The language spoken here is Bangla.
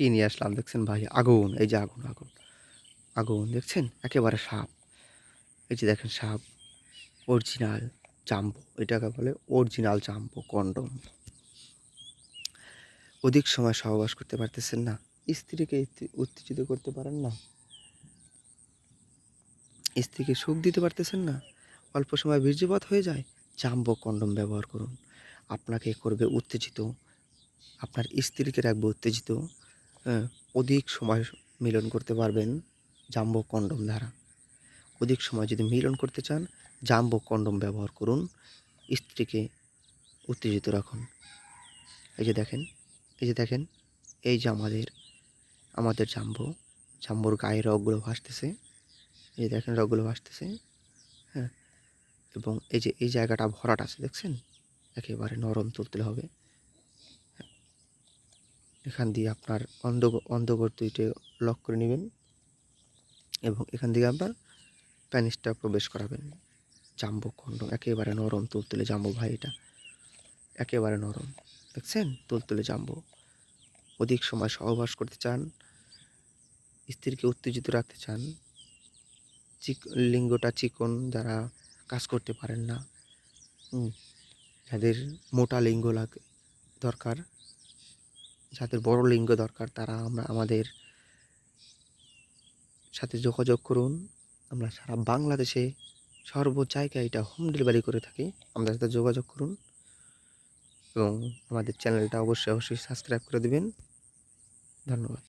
কী নিয়ে আসলাম? দেখছেন ভাই, আগুন, এই যে আগুন আগুন আগুন, দেখছেন? একেবারে সাপ। এই যে দেখেন সাপ, অরিজিনাল চাম্পো এটাকে বলে অরিজিনাল চাম্পো কন্ডম। অধিক সময় সহবাস করতে পারতেছেন না। স্ত্রীকে উত্তেজিত করতে পারেন না। স্ত্রীকে সুখ দিতে পারতেছেন না। অল্প সময় বীর্যপাত হয়ে যায়। জাম্বো কন্ডম ব্যবহার করুন। আপনাকে করবে উত্তেজিত। আপনার স্ত্রীকে রাখবে উত্তেজিত। অধিক সময় মিলন করতে পারবেন জাম্বো কন্ডম দ্বারা। অধিক সময় যদি মিলন করতে চান, জাম্বো কন্ডম ব্যবহার করুন, স্ত্রীকে উত্তেজিত রাখুন। এই যে দেখেন, এই যে দেখেন, এই যে আমাদের আমাদের জাম্বো, জাম্বোর গায়ে রগগুলো ভাসতেছে। এই যে দেখেন, রগগুলো ভাসতেছে হ্যাঁ। এবং এই যে, এই জায়গাটা ভরাট আছে, দেখছেন? একেবারে নরম তুলতে হবে। এখান দিয়ে আপনার অন্ধ অন্ধকর দুইটে লক করে নেবেন এবং এখান থেকে আপনার প্যানিসটা প্রবেশ করাবেন। জাম্বো খণ্ড, একেবারে নরম তুলতুলে জাম্বো ভাই এটা। একেবারে নরম, দেখছেন? তুলতুলে জাম্বো। অধিক সময় সহবাস করতে চান, স্ত্রীকে উত্তেজিত রাখতে চান, চিক, লিঙ্গটা চিকন যারা কাজ করতে পারেন না। যাদের মোটা লিঙ্গ লাগে, দরকার। যাদের বড় লিঙ্গ দরকার, তারা আমরা আমাদের সাথে যোগাযোগ করুন। আমরা সারা বাংলাদেশে সর্ব জায়গায় এটা হোম ডেলিভারি করে থাকি। আমাদের সাথে যোগাযোগ করুন এবং আমাদের চ্যানেলটা অবশ্যই অবশ্যই সাবস্ক্রাইব করে দেবেন। ধন্যবাদ।